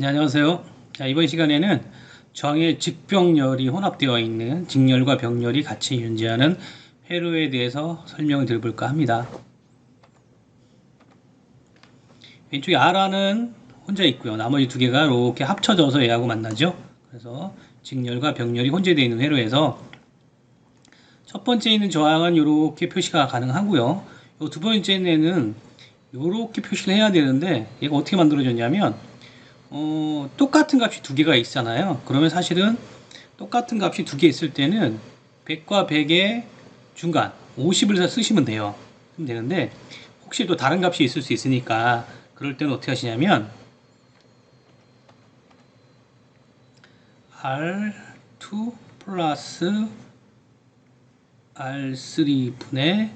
네, 안녕하세요. 자, 이번 시간에는 저항의 직병열이 혼합되어 있는 직열과 병열이 같이 존재하는 회로에 대해서 설명을 드려볼까 합니다. 왼쪽에 R라는 혼자 있고요. 나머지 두 개가 이렇게 합쳐져서 얘하고 만나죠. 그래서 직열과 병열이 혼재되어 있는 회로에서 첫 번째 있는 저항은 이렇게 표시가 가능하고요. 이두 번째는 이렇게 표시를 해야 되는데 얘가 어떻게 만들어졌냐면 어, 똑같은 값이 두 개가 있잖아요. 그러면 사실은 똑같은 값이 두 개 있을 때는 100과 100의 중간 50을 쓰시면 돼요. 그럼 되는데 혹시 또 다른 값이 있을 수 있으니까 그럴 때는 어떻게 하시냐면 R2 플러스 R3 분의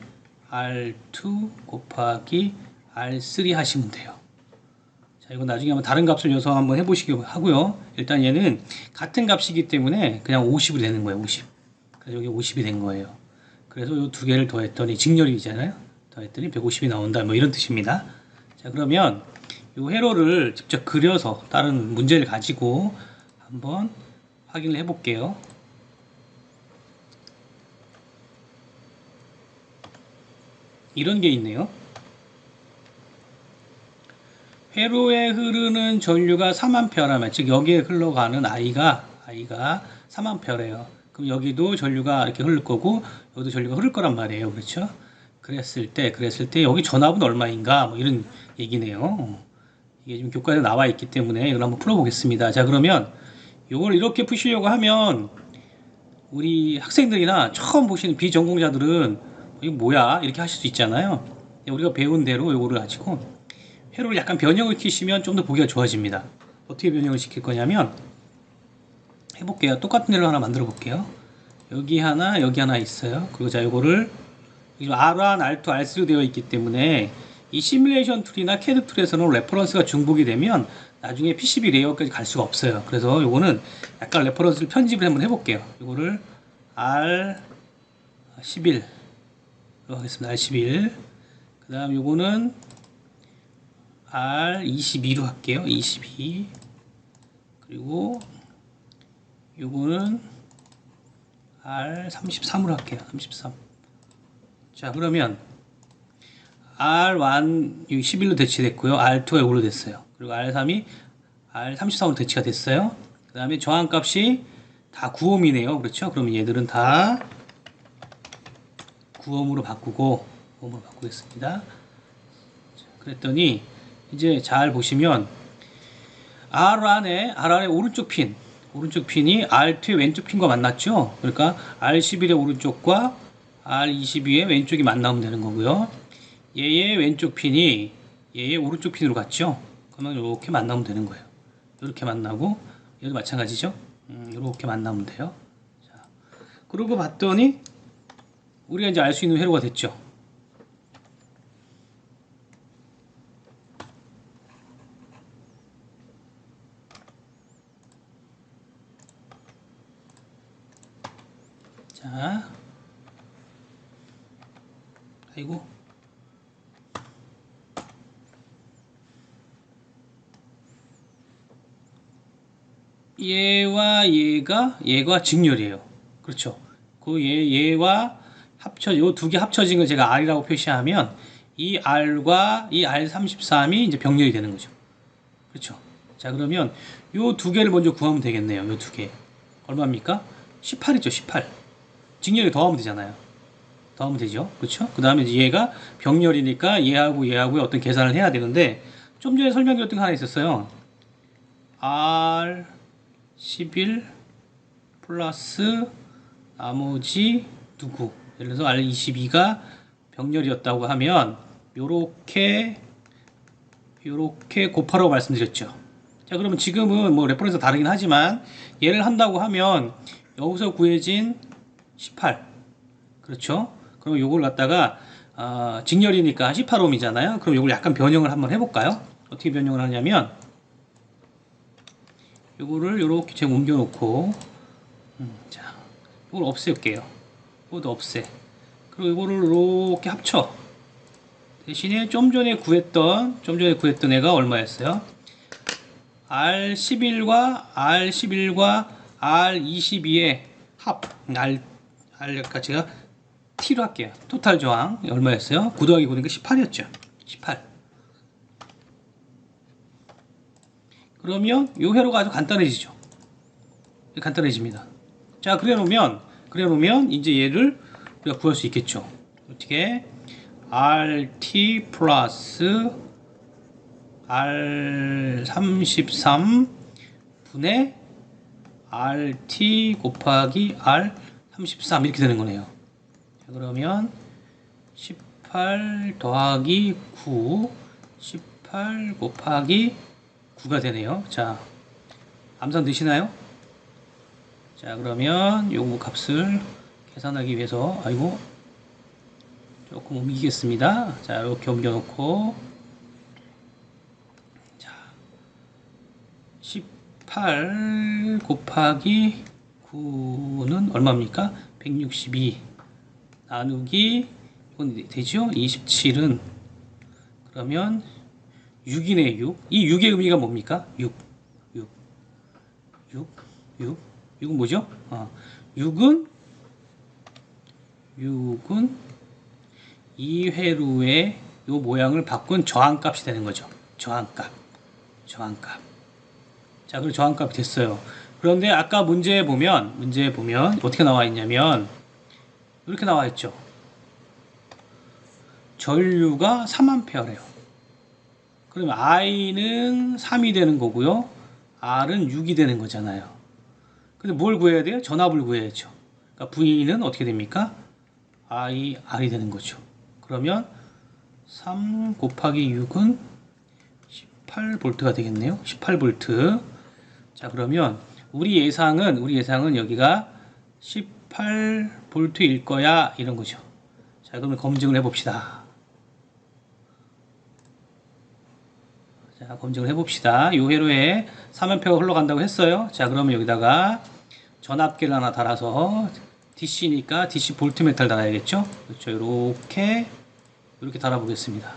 R2 곱하기 R3 하시면 돼요. 자, 이거 나중에 한번 다른 값을 넣어서 한번 해보시기 하고요. 일단 얘는 같은 값이기 때문에 그냥 50이 되는 거예요. 50. 그래서 여기 50이 된 거예요. 그래서 이 두 개를 더했더니 직렬이잖아요. 더했더니 150이 나온다. 뭐 이런 뜻입니다. 자, 그러면 이 회로를 직접 그려서 다른 문제를 가지고 한번 확인을 해볼게요. 이런 게 있네요. 회로에 흐르는 전류가 3암페어라면 즉 여기에 흘러가는 I가 I가 3암페어래요. 그럼 여기도 전류가 이렇게 흐를 거고 여기도 전류가 흐를 거란 말이에요. 그렇죠? 그랬을 때 그랬을 때 여기 전압은 얼마인가 뭐 이런 얘기네요. 이게 지금 교과에 나와 있기 때문에 이걸 한번 풀어보겠습니다. 자 그러면 이걸 이렇게 푸시려고 하면 우리 학생들이나 처음 보시는 비전공자들은 이거 뭐야 이렇게 하실 수 있잖아요. 우리가 배운 대로 이거를 가지고 회로를 약간 변형을 시키시면 좀 더 보기가 좋아집니다. 어떻게 변형을 시킬 거냐면 해볼게요. 똑같은 회로 하나 만들어 볼게요. 여기 하나, 여기 하나 있어요. 그리고 자, 이거를 R1, R2, R3로 되어 있기 때문에 이 시뮬레이션 툴이나 캐드 툴에서는 레퍼런스가 중복이 되면 나중에 PCB 레이어까지 갈 수가 없어요. 그래서 이거는 약간 레퍼런스를 편집을 한번 해볼게요. 이거를 R11로 하겠습니다. R11. 그 다음 요거는 R22로 할게요. 22. 그리고 요거는 R33으로 할게요. 33. 자, 그러면 R1 11로 대치됐고요. R2가 요걸로 됐어요. 그리고 R3이 R33으로 대치가 됐어요. 그 다음에 저항값이 다 9옴이네요. 그렇죠? 그러면 얘들은 다 9옴으로 바꾸고 9옴으로 바꾸겠습니다. 자, 그랬더니 이제 잘 보시면 R 안에 R 안에 오른쪽 핀 오른쪽 핀이 R2의 왼쪽 핀과 만났죠. 그러니까 R11의 오른쪽과 R22의 왼쪽이 만나면 되는 거고요. 얘의 왼쪽 핀이 얘의 오른쪽 핀으로 갔죠. 그러면 이렇게 만나면 되는 거예요. 이렇게 만나고 얘도 마찬가지죠. 음, 이렇게 만나면 돼요. 자, 그러고 봤더니 우리가 이제 알 수 있는 회로가 됐죠. 자, 아이고. 얘와 얘가 얘가 직렬이에요. 그렇죠. 그 얘, 얘와 합쳐 요 두 개 합쳐진 걸 제가 R이라고 표시하면 이 R과 이 R33이 이제 병렬이 되는 거죠. 그렇죠. 자, 그러면 요 두 개를 먼저 구하면 되겠네요. 요 두 개. 얼마입니까? 18이죠, 18. 직렬이 더하면 되잖아요. 더하면 되죠. 그렇죠? 그 다음에 얘가 병렬이니까 얘하고 얘하고 어떤 계산을 해야 되는데 좀 전에 설명드렸던 거 하나 있었어요. R 11 플러스 나머지 누구 예를 들어서 R22가 병렬이었다고 하면 요렇게 요렇게 곱하라고 말씀드렸죠. 자 그러면 지금은 뭐 레퍼런스 다르긴 하지만 얘를 한다고 하면 여기서 구해진 18 그렇죠? 그럼 요걸 갖다가 어, 직렬이니까 18옴이잖아요. 그럼 요걸 약간 변형을 한번 해볼까요? 어떻게 변형을 하냐면 요거를 요렇게 제가 옮겨 놓고 음, 자 이걸 없앨게요. 이것도 없애. 그리고 이거를 이렇게 합쳐. 대신에 좀 전에 구했던 좀 전에 구했던 애가 얼마였어요? R11과 R11과 R22의 합 R R 아까 제가 T로 할게요. 토탈 저항 얼마였어요? 9 더하기 9니까 18이었죠. 18. 그러면 이 회로가 아주 간단해지죠. 간단해집니다. 자, 그래 놓으면 그래 놓으면 이제 얘를 우리가 구할 수 있겠죠. 어떻게? RT 플러스 R33 분의 RT 곱하기 R33 이렇게 되는 거네요. 자, 그러면 18 더하기 9 18 곱하기 9가 되네요. 자, 암산 되시나요? 자, 그러면 요거 값을 계산하기 위해서 아이고 조금 옮기겠습니다. 자, 이렇게 옮겨 놓고 자, 18 곱하기 9는 얼마입니까? 162 나누기 이건 되죠? 27은 그러면 6이네 6. 이 6의 의미가 뭡니까? 6. 6. 6. 6. 6은 뭐죠? 아, 6은 6은 이 회로의 요 모양을 바꾼 저항값이 되는 거죠. 저항값. 저항값. 자, 그리고 저항값이 됐어요. 그런데 아까 문제에 보면 문제에 보면 어떻게 나와 있냐면 이렇게 나와 있죠. 전류가 3A래요. 그러면 I는 3이 되는 거고요. R은 6이 되는 거잖아요. 근데 뭘 구해야 돼요? 전압을 구해야죠. 그러니까 V는 어떻게 됩니까? I, R이 되는 거죠. 그러면 3 곱하기 6은 18V가 되겠네요. 18V. 자, 그러면 우리 예상은 우리 예상은 여기가 18V일 거야 이런 거죠. 자, 그러면 검증을 해 봅시다. 자, 검증을 해봅시다. 요 회로에 3연표가 흘러간다고 했어요. 자, 그러면 여기다가 전압계를 하나 달아서 DC니까 DC 볼트메탈 달아야겠죠? 그렇죠. 이렇게 이렇게 달아보겠습니다.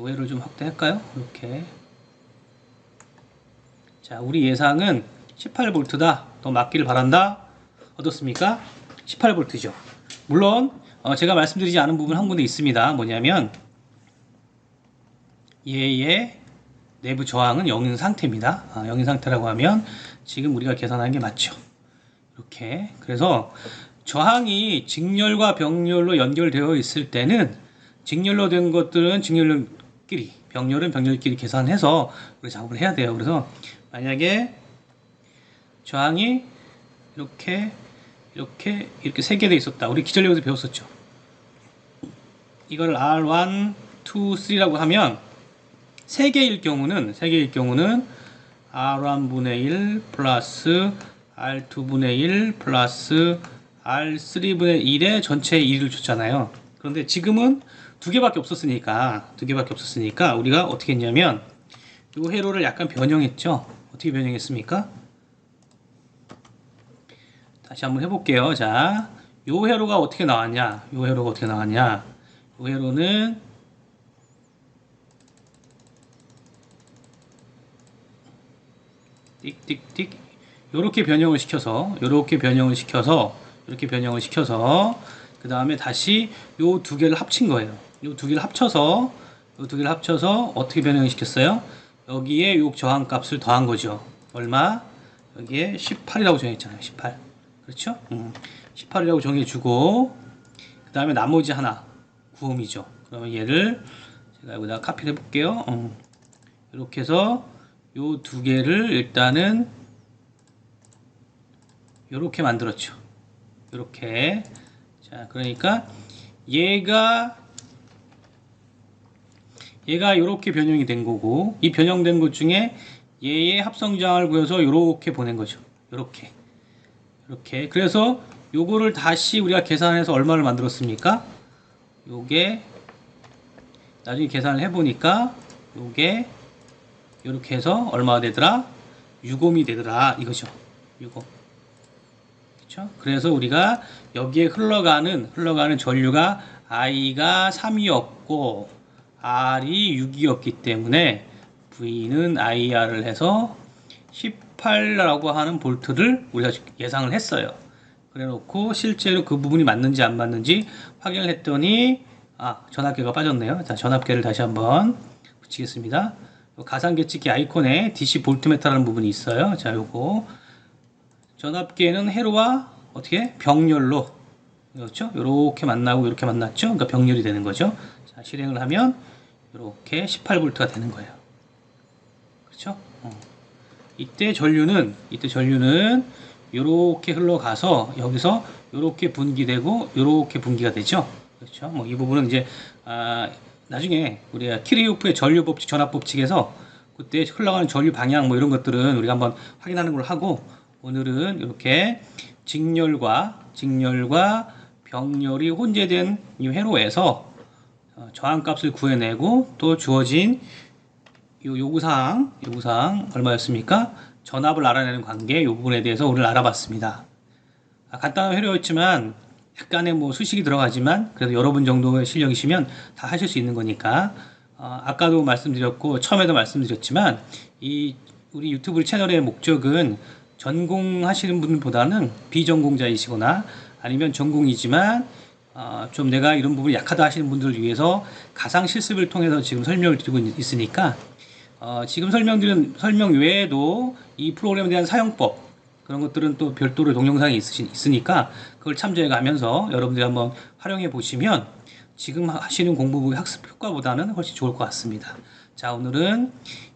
요 회로 좀 확대할까요? 이렇게. 자, 우리 예상은 18V다. 더 맞기를 바란다. 어떻습니까? 18V죠. 물론 어, 제가 말씀드리지 않은 부분 한 군데 있습니다. 뭐냐면 얘의 내부 저항은 0인 상태입니다. 아, 0인 상태라고 하면 지금 우리가 계산한 게 맞죠. 이렇게 그래서 저항이 직렬과 병렬로 연결되어 있을 때는 직렬로 된 것들은 직렬끼리 병렬은 병렬끼리 계산해서 우리 작업을 해야 돼요. 그래서 만약에 저항이 이렇게 이렇게 이렇게 세 개 돼 있었다. 우리 기전력에서 배웠었죠. 이거를 R1, 2, 3라고 하면 세 개일 경우는 세 개일 경우는 R1분의 1 플러스 R2분의 1 플러스 R3분의 1의 전체 1을 줬잖아요. 그런데 지금은 두 개밖에 없었으니까 두 개밖에 없었으니까 우리가 어떻게 했냐면 이 회로를 약간 변형했죠. 어떻게 변형했습니까? 다시 한번 해볼게요. 자, 요 회로가 어떻게 나왔냐? 요 회로가 어떻게 나왔냐? 요 회로는 띡띡띡 요렇게 변형을 시켜서 요렇게 변형을 시켜서 이렇게 변형을 시켜서 그 다음에 다시 요 두 개를 합친 거예요. 요 두 개를 합쳐서 요 두 개를 합쳐서 어떻게 변형을 시켰어요? 여기에 요 저항 값을 더한 거죠. 얼마? 여기에 18이라고 정했잖아요. 18. 그렇죠? 음, 18이라고 정해주고 그 다음에 나머지 하나 구음이죠. 그러면 얘를 제가 여기다 카피를 해볼게요. 음, 이렇게 해서 요 두 개를 일단은 이렇게 만들었죠. 이렇게 자 그러니까 얘가 얘가 이렇게 변형이 된 거고 이 변형된 것 중에 얘의 합성장을 구해서 이렇게 보낸 거죠. 이렇게 이렇게 그래서 요거를 다시 우리가 계산해서 얼마를 만들었습니까? 요게 나중에 계산을 해보니까 요게 이렇게 해서 얼마가 되더라? 6옴이 되더라 이거죠. 6옴. 그렇죠? 그래서 우리가 여기에 흘러가는 흘러가는 전류가 I가 3이었고 R이 6이었기 때문에 V는 IR을 해서 18라고 하는 볼트를 우리가 예상을 했어요. 그래 놓고 실제로 그 부분이 맞는지 안 맞는지 확인을 했더니 아 전압계가 빠졌네요. 자 전압계를 다시 한번 붙이겠습니다. 요 가상 계측기 아이콘에 DC 볼트메타라는 부분이 있어요. 자 요거 전압계는 회로와 어떻게 병렬로 그렇죠? 이렇게 만나고 이렇게 만났죠? 그러니까 병렬이 되는 거죠. 자 실행을 하면 이렇게 18볼트가 되는 거예요. 그렇죠? 어. 이때 전류는 이때 전류는 이렇게 흘러가서 여기서 이렇게 분기되고 이렇게 분기가 되죠. 그렇죠? 뭐 이 부분은 이제 아, 나중에 우리가 키리우프의 전류 법칙, 전압 법칙에서 그때 흘러가는 전류 방향 뭐 이런 것들은 우리가 한번 확인하는 걸 하고 오늘은 이렇게 직렬과 직렬과 병렬이 혼재된 이 회로에서 어, 저항값을 구해내고 또 주어진 요 요구사항, 요구사항 얼마였습니까? 전압을 알아내는 관계 이 부분에 대해서 오늘 알아봤습니다. 아, 간단한 회로였지만 약간의 뭐 수식이 들어가지만 그래도 여러분 정도의 실력이시면 다 하실 수 있는 거니까. 어, 아까도 말씀드렸고 처음에도 말씀드렸지만 이 우리 유튜브 채널의 목적은 전공하시는 분보다는 비전공자이시거나 아니면 전공이지만 어, 좀 내가 이런 부분이 약하다 하시는 분들을 위해서 가상 실습을 통해서 지금 설명을 드리고 있- 있으니까 어, 지금 설명드린 설명 외에도 이 프로그램에 대한 사용법 그런 것들은 또 별도로 동영상이 있으시, 있으니까 그걸 참조해 가면서 여러분들이 한번 활용해 보시면 지금 하시는 공부 학습 효과보다는 훨씬 좋을 것 같습니다. 자, 오늘은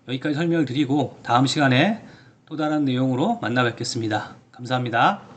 여기까지 설명을 드리고 다음 시간에 또 다른 내용으로 만나 뵙겠습니다. 감사합니다.